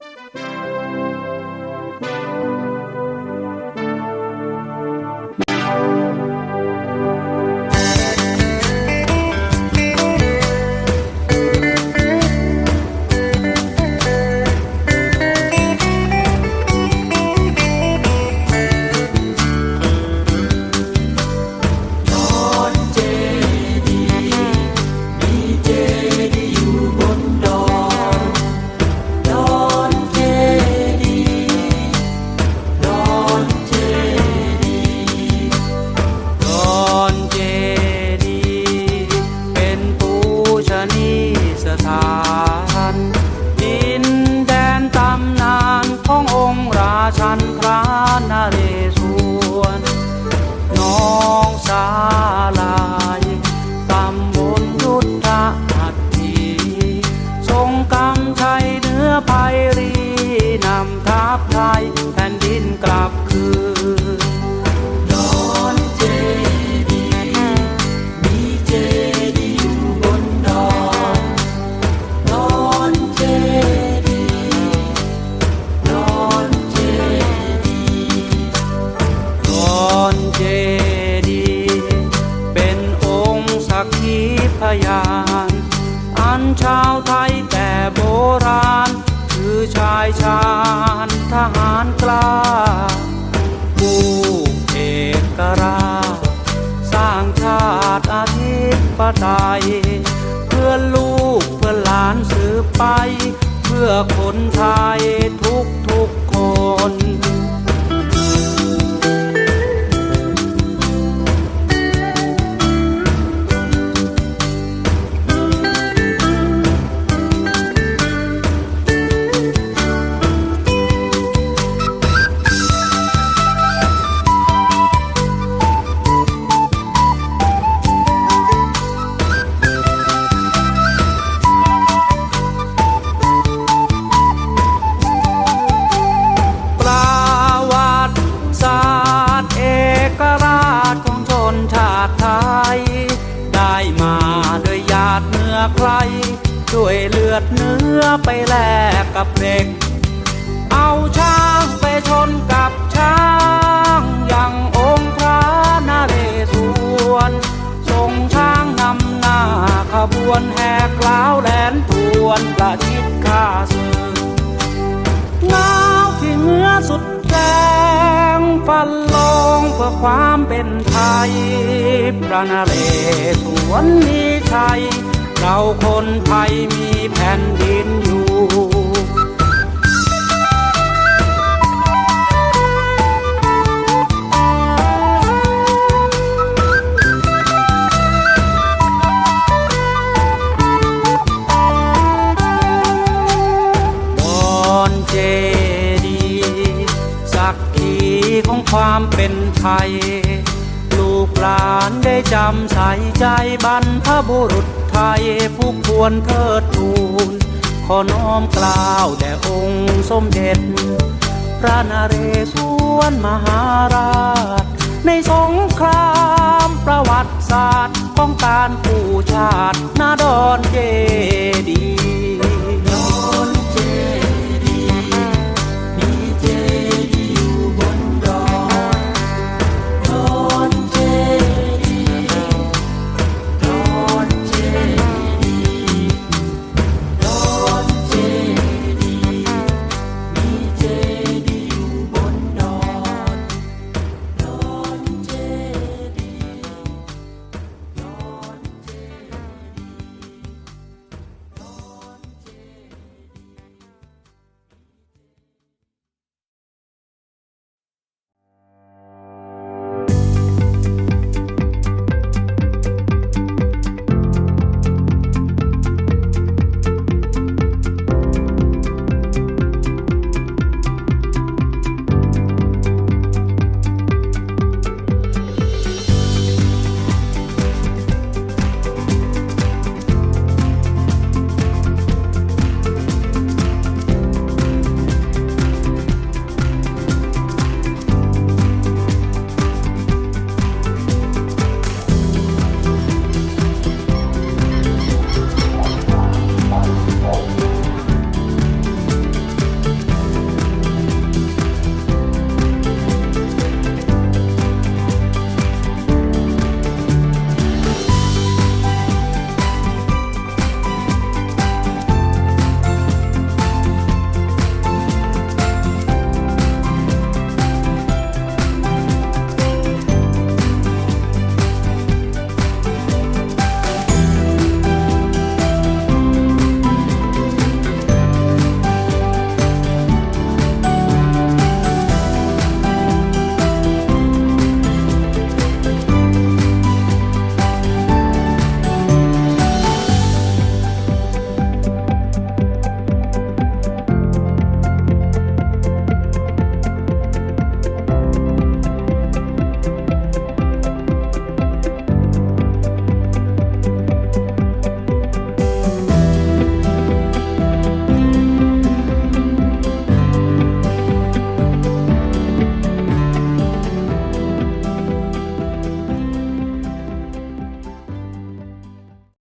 ด ชาวไทยแต่โบราณ คือชายชาญทหารกล้าผู้เอกราชสร้างชาติอาทิตย์ปไตยเพื่อลูกเพื่อหลานสืบไป เพื่อคนไทยทุกทุกคน ดเนื้อใคร ด้วยเลือดเนื้อไปแลกกับเด็ก เอาช้างไปชนกับช้างอย่างองค์พระนาเรศวรทรงช้างนำหน้าขบวนแหกล้าวแหลนทวนประชิดข้าศึกหนาวที่เหงือสุดแรงฟันลงเพื่อความเป็นไทยพระนเรศวร มีชัยเราคนไทยมีแผ่นดินอยู่ดอนเจดีสักขีของความเป็นไทย กหลานได้จำใส่ใจบรรพบุรุษไทยผู้ควรเทิดทูน ขอน้อมกล่าวแด่องค์สมเด็จ พระนเรศวรมหาราช ในสงครามประวัติศาสตร์ของการผู้ชาตินาดอนเจ